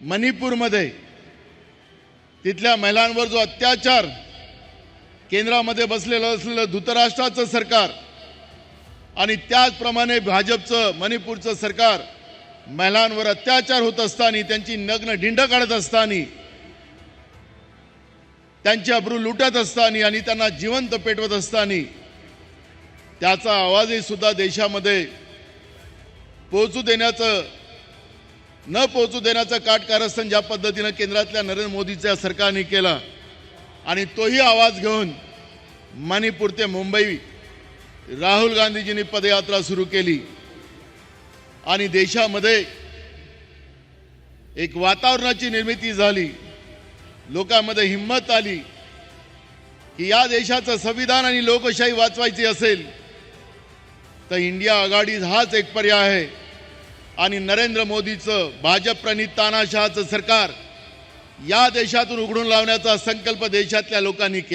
मणिपूरमध्ये तिथल्या महिलांवर जो अत्याचार केंद्रामध्ये बसलेलं असलेलं धृतराष्ट्राचं सरकार आणि त्याचप्रमाणे भाजपचं मणिपूरचं सरकार महिलांवर अत्याचार होत असताना त्यांची नग्न ढिंड काढत असताना त्यांची अब्रू लुटत असताना आणि त्यांना जिवंत पेटवत असताना त्याचा आवाजही सुद्धा देशामध्ये पोहोचू देण्याचं न पोहोचू देण्याचं काटकारस्थान ज्या पद्धतीनं केंद्रातल्या नरेंद्र मोदीच्या सरकारने केला आणि तोही आवाज घेऊन मणिपूर ते मुंबई राहुल गांधीजींनी पदयात्रा सुरू केली. आणि देशामध्ये एक वातावरणाची निर्मिती झाली. लोकांमध्ये हिंमत आली की या देशाचं संविधान आणि लोकशाही वाचवायची असेल तर इंडिया आघाडी हाच एक पर्याय आहे. आणि नरेंद्र मोदीचं भाजप प्रणित तानाशहाचं सरकार या देशातून उघडून लावण्याचा संकल्प देशातल्या लोकांनी केला.